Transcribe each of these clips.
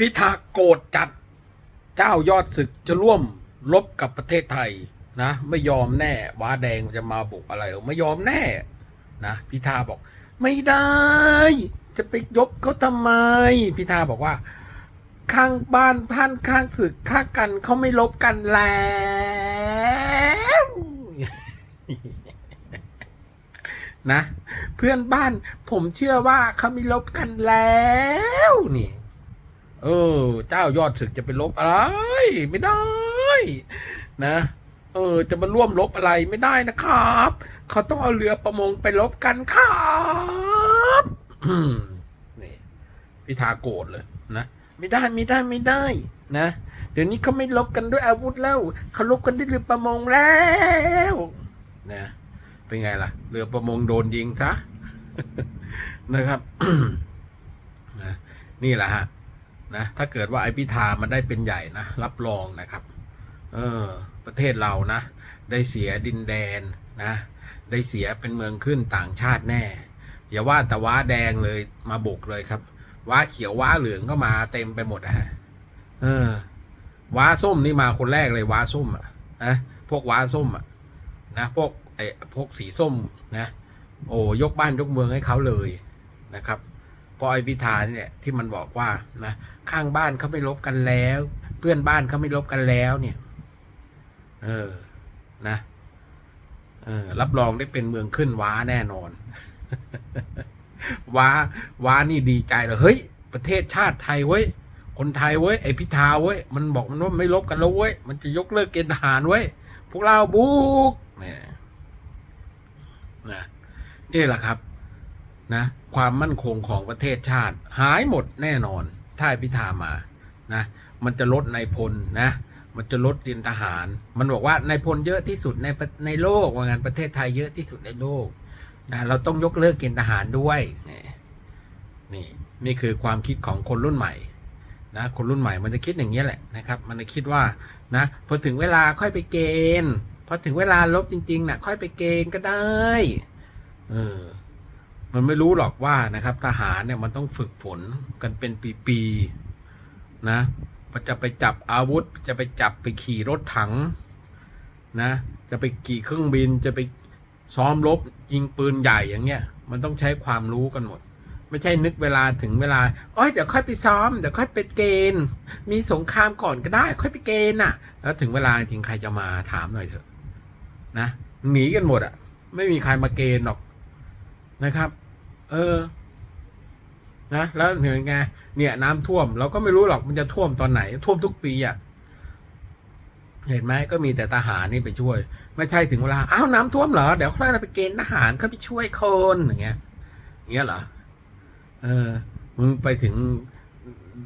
พิธาโกรธจัดเจ้ายอดศึกจะร่วมรบกับประเทศไทยนะ ไม่ยอมแน่ว้าแดงจะมาบุกอะไรหรอไม่ยอมแน่นะพิธาบอก ไม่ได้ จะไปยบเขาทำไม พิธาบอกว่า ข้างบ้านพันข้างศึกข้ากันเขาไม่ลบกันแล้วนะ เพื่อนบ้านผมเชื่อว่าเขาไม่ลบกันแล้วนี่ เออ เจ้ายอดศึกจะไปลบอะไร ไม่ได้ นะ เออ จะมาร่วมลบอะไรไม่ได้นะครับ เขาต้องเอาเรือประมงไปลบกันครับนี่พิธาโกรธเลยนะไม่ได้ไม่ได้ไม่ได้ นะ เดี๋ยวนี้เขาไม่ลบกันด้วยอาวุธแล้วเขาลบกันด้วยเรือประมงแล้วนะเป็นไงล่ะ เรือประมงโดนยิงซะนะครับนะนี่แหละฮะ นะถ้าเกิดว่าไอพิธามันได้เป็นใหญ่นะรับรองนะครับเออประเทศเรานะได้เสียดินแดนนะได้เสียเป็นเมืองขึ้นต่างชาติแน่ อย่าว่าแต่ว้าแดงเลยมาบุกเลยครับว้าเขียวว้าเหลืองก็มาเต็มไปหมดอะฮะเออว้าส้มนี่มาคนแรกเลยว้าส้มอะนะพวกว้าส้มอะนะพวกไอ้พวกสีส้มนะโอ้ยกบ้านยกเมืองให้เขาเลยนะครับ เพราะไอพิธาเนี่ยที่มันบอกว่านะข้างบ้านเขาไม่ลบกันแล้ว เพื่อนบ้านเขาไม่ลบกันแล้วเนี่ย เออนะเออรับรองได้เป็นเมืองขึ้นว้าแน่นอน ว้าว้านี่ดีใจเลยเฮ้ย ประเทศชาติไทยเว้ยคนไทยเว้ยไอพิธาเว้ยมันบอกมันว่าไม่ลบกันแล้วเว้ยมันจะยกเลิกเกณฑ์ทหารเว้ยพวกเราบุกเนี่ยนะนี่แหละครับ นะความมั่นคงของประเทศชาติ หายหมดแน่นอน ถ้าพิธามานะมันจะลดนายพลนะ มันจะลดดินทหาร มันบอกว่านายพลเยอะที่สุดในในโลกว่างั้นประเทศไทยเยอะที่สุดในโลกนะเราต้องยกเลิกเกณฑ์ทหารด้วยนี่นี่นี่คือความคิดของคนรุ่นใหม่นะคนรุ่นใหม่มันจะคิดอย่างนี้แหละนะครับ มันจะคิดว่านะพอถึงเวลาค่อยไปเกณฑ์พอถึงเวลาลบจริงๆนะค่อยไปเกณฑ์ก็ได้เออ มันไม่รู้หรอกว่านะครับ ทหารเนี่ยมันต้องฝึกฝนกันเป็นปีๆนะมันจะไปจับอาวุธ จะไปจับไปขี่รถถังนะจะไปขี่เครื่องบินจะไปซ้อมรบยิงปืนใหญ่อย่างเงี้ยมันต้องใช้ความรู้กันหมด ไม่ใช่นึกเวลาถึงเวลาอ้อยเดี๋ยวค่อยไปซ้อมเดี๋ยวค่อยไปเกณฑ์มีสงครามก่อนก็ได้ ค่อยไปเกณฑ์น่ะ แล้วถึงเวลาจริงใครจะมาถามหน่อยเถอะนะหนีกันหมดอะ ไม่มีใครมาเกณฑ์หรอกนะครับ เออ นะ แล้วเห็นไงเนี่ยน้ำท่วม เราก็ไม่รู้หรอกมันจะท่วมตอนไหน ท่วมทุกปีอะเห็นไหมก็มีแต่ทหารนี่ไปช่วย ไม่ใช่ถึงเวลาอ้าวน้ำท่วมเหรอเดี๋ยวค่อยไปเกณฑ์ทหารเข้าไปช่วยคนอย่างเงี้ยอย่างเงี้ยเหรอเออ มึงไปถึง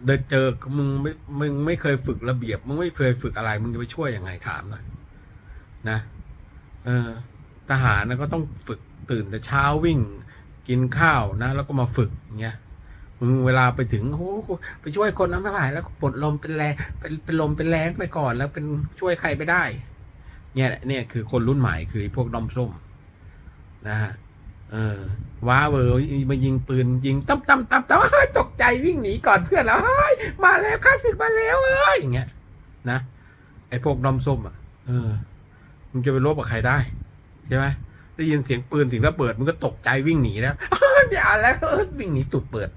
เดินเจอมึงไม่มึงไม่เคยฝึกระเบียบ มึงไม่เคยฝึกอะไร มึงจะไปช่วยยังไงถามหน่อยนะเออทหารนะก็ต้องฝึกตื่นแต่เช้าวิ่ง กินข้าวนะ แล้วก็มาฝึกเงี้ยมึงเวลาไปถึงโอ้โหไปช่วยคนนั้นไม่ไหวแล้วปลดลมเป็นแรงเป็นเป็นลมเป็นแรงไปก่อน แล้วเป็นช่วยใครไม่ได้ เนี่ยเนี่ยคือคนรุ่นใหม่คือพวกดอมส้ม นะฮะเออว้าเวอร์มายิงปืนยิงตั้มตั้มตั้มตั้มตกใจวิ่งหนีก่อนเพื่อนแล้วเฮ้ยมาแล้วข้าศึกมาแล้วเอ้ยอย่างเงี้ย นะไอ้พวกดอมส้มอะเออมึงจะไปรบกับใครได้ใช่ไหม ได้ยินเสียงปืนเสียงระเบิดมึงก็ตกใจวิ่งหนีแล้วอย่าแล้ววิ่งหนีตุดเปิด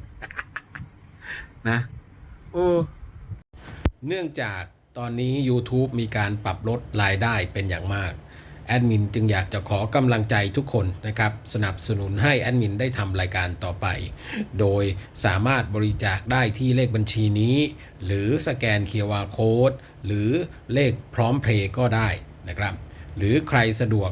นะโอ้เนื่องจากตอนนี้ YouTube มีการปรับลดรายได้เป็นอย่างมาก แอดมินจึงอยากจะขอกำลังใจทุกคนนะครับ สนับสนุนให้แอดมินได้ทำรายการต่อไป โดยสามารถบริจาคได้ที่เลขบัญชีนี้ หรือสแกน QR Code หรือเลขพร้อมเพลย์ก็ได้นะครับ หรือใครสะดวก